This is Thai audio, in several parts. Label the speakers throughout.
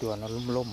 Speaker 1: ตัวนั่นล่ม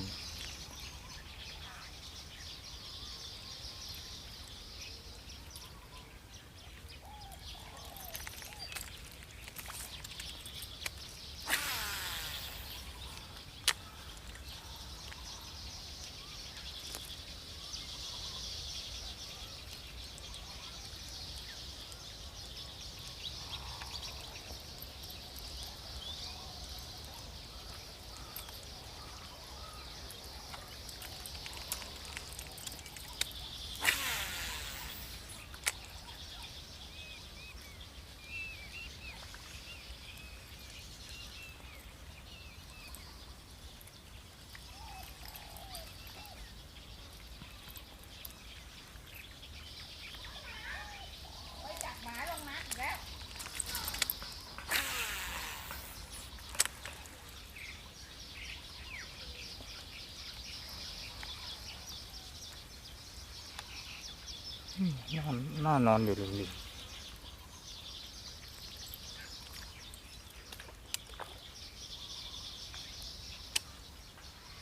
Speaker 2: น่า
Speaker 1: น่านอนอยู่ริมๆ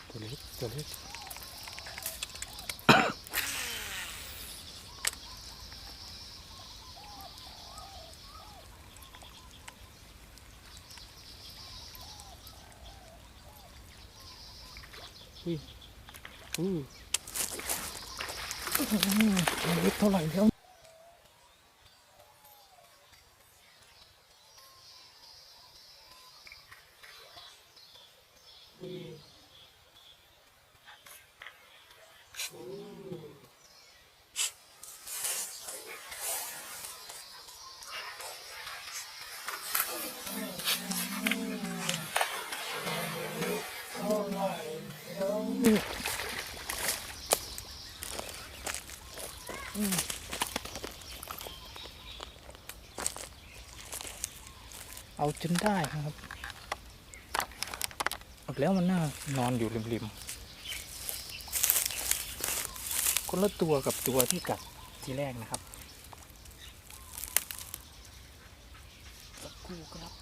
Speaker 1: ตัวเล็กตัวเล็กอุ้ยอุ้ย ตัวเล็ก เท่าไหร่แล้วเอาจนได้นะครับบอกแล้วมันน่านอนอยู่ริมๆคนละตัวกับตัวที่กัดทีแรกนะครับสักครู่ครับ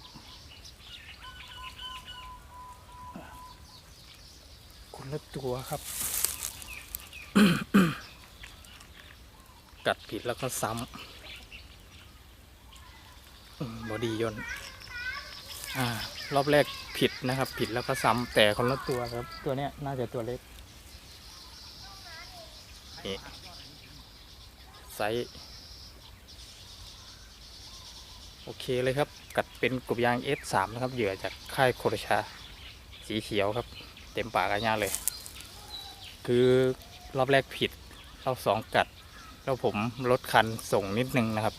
Speaker 1: คนละตัวครับ กัดผิดแล้วก็ซ้ำบอดี้ย่น อ่ารอบแรกผิดนะครับ ผิดแล้วก็ซ้ำแต่คนละตัวครับ ตัวเนี้ยน่าจะตัวเล็กนี่ไซส์โอเคเลยครับ กัดเป็นกบยาง S3 นะครับ เหยื่อจากค่ายโครชา สีเขียวครับ เต็มปากอาญาเลย คือรอบแรกผิดรอบสองกัด แล้วผมลดคันส่งนิดนึงนะครับ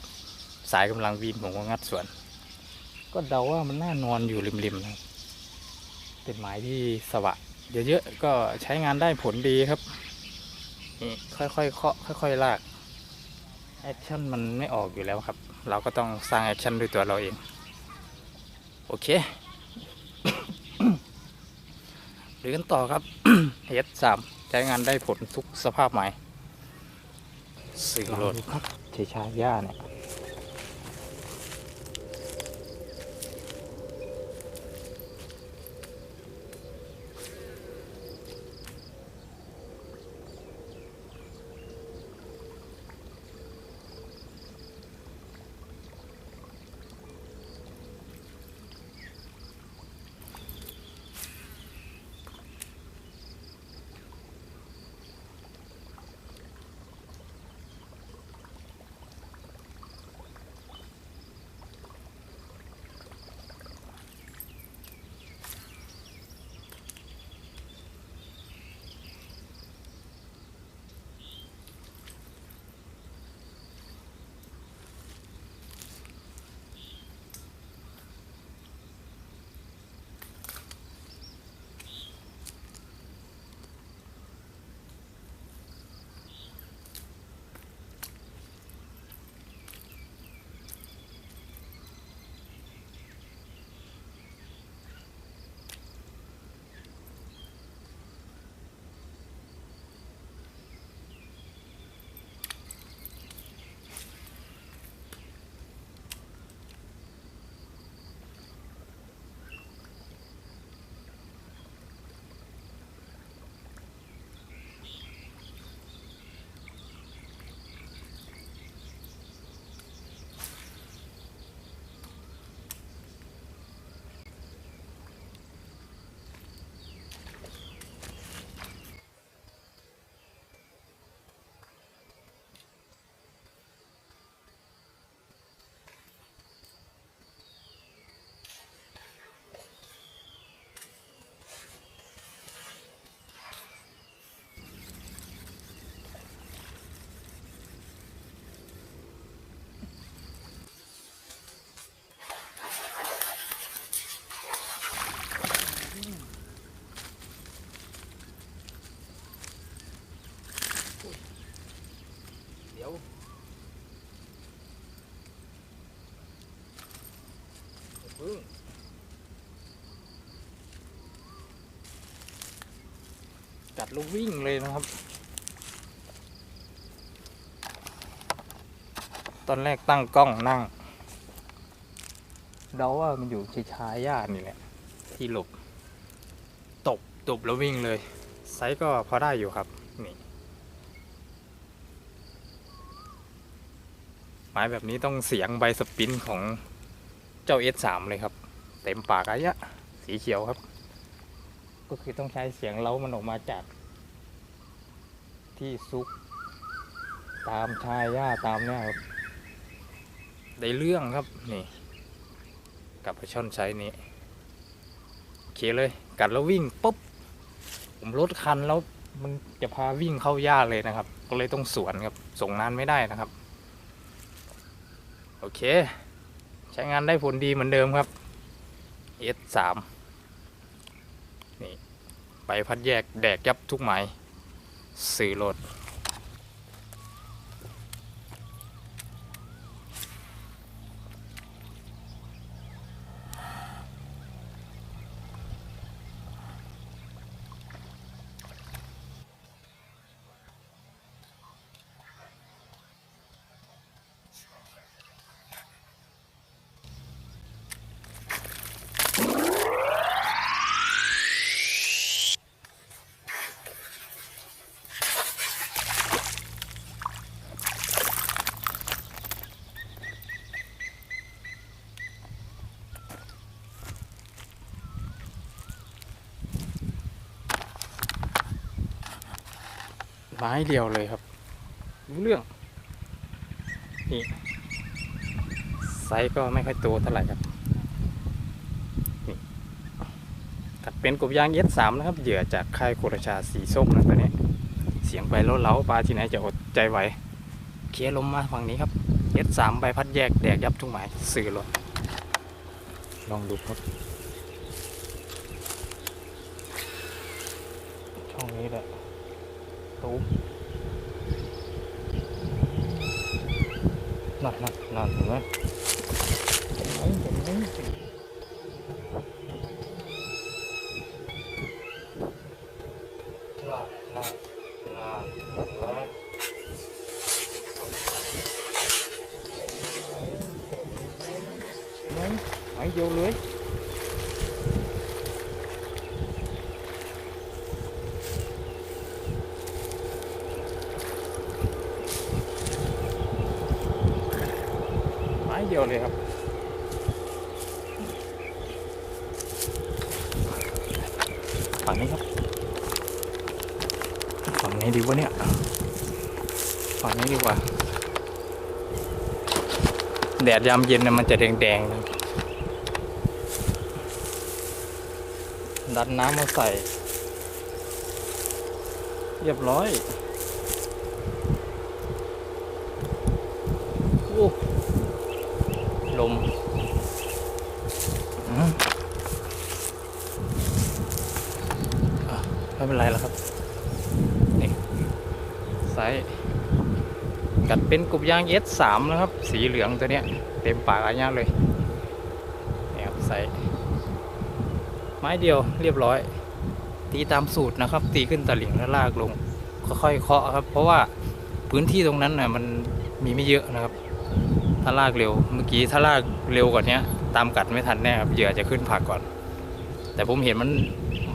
Speaker 1: สายกำลังวีนผมก็งัดสวน ก็เดาว่ามันน่านอนอยู่ริมๆนะเป็นไม้ที่สวะเยอะๆก็ใช้งานได้ผลดีครับนี่ค่อยๆเคาะค่อยๆลากแอคชั่นมันไม่ออกอยู่แล้วครับ เราก็ต้องสร้างแอคชั่นด้วยตัวเราเอง โอเคหรือกันต่อครับ S3 ใช้งานได้ผลทุกสภาพไม้สิ่งโหลดครับเชชาย่าเนี่ย แล้ววิ่งเลยนะครับ ตอนแรกตั้งกล้องนั่ง เดาว่ามันอยู่ชายชายๆหญ้านี่แหละ ที่หลบ ตบตบแล้ววิ่งเลย ไซส์ก็พอได้อยู่ครับ นี่ไม้แบบนี้ต้องเสียงใบสปรินของเจ้า S3 เลยครับ เต็มปากอะยะ สีเขียวครับ ก็คือต้องใช้เสียงเล้ามันออกมาจาก ที่ซุก ตามชายหญ้าตามเนี่ยครับได้เรื่องครับนี่กับปลาช่อนไซส์นี้โอเคเลยกัดแล้ววิ่งปุ๊บผมลดคันแล้วมันจะพาวิ่งเข้าหญ้าเลยนะครับ ก็เลยต้องสวนครับส่งนานไม่ได้นะครับ โอเค ใช้งานได้ผลดีเหมือนเดิมครับ S3 นี่ไปพัดแยกแดกยับทุกหมาย ซื้อรถ ไม้เดียวเลยครับ รู้เรื่อง นี่ ไซส์ก็ไม่ค่อยโตเท่าไหร่ครับ นี่ตัดเป็นกบยางเย็ดสามนะครับ เหยื่อจากค่ายโครชาสีส้มนะตัวนี้ เสียงไปแล้วเล้าปลาที่ไหนจะอดใจไหว เคลียร์ลมมาฝั่งนี้ครับเย็ดสามใบพัดแยกแดกยับทุกหมายสื่อรถลองดูครับช่องนี้แหละ ตูมนั่นนั่นนั่นเห็นไหมเห็นไหมเห็นไหมเห็นนั่นนั่นนั่นเห็นไหมเห็นไหมไม้เดียวเลย ไม้เดียวเลยครับ ฝั่งนี้ครับ ฝั่งไหนดีวะเนี่ย ฝั่งนี้ดีกว่า แดดยามเย็นเนี่ยมันจะแดงๆดันน้ำมาใส่ เรียบร้อย โอ้ ลมไม่เป็นไรแล้วครับ นี่ไซส์กัดเป็นกบยางเอสสามนะครับ สีเหลืองตัวเนี้ย เต็มปากอาญาเลยนี่ครับไซส์ไม้เดียวเรียบร้อย ตีตามสูตรนะครับ ตีขึ้นตะหลิ่งแล้วลากลงค่อยๆเคาะครับ เพราะว่าพื้นที่ตรงนั้นน่ะมันมีไม่เยอะนะครับ ถ้าลากเร็ว เมื่อกี้ถ้าลากเร็วกว่านี้ตามกัดไม่ทันแน่ครับเหยื่อจะขึ้นผักก่อน แต่ผมเห็นมัน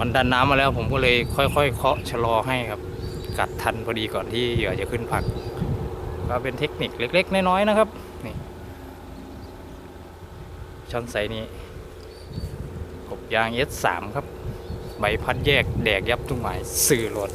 Speaker 1: มันดันน้ำมาแล้ว ผมก็เลยค่อยๆเคาะชะลอให้ครับ กัดทันพอดีก่อนที่เหยื่อจะขึ้นผัก ก็เป็นเทคนิคเล็ก ๆ น้อยๆนะครับนี่ช่อนไซนี้กบยาง S3 ครับ ใบพัดแยกแดกยับทุกหมายสื่อรถ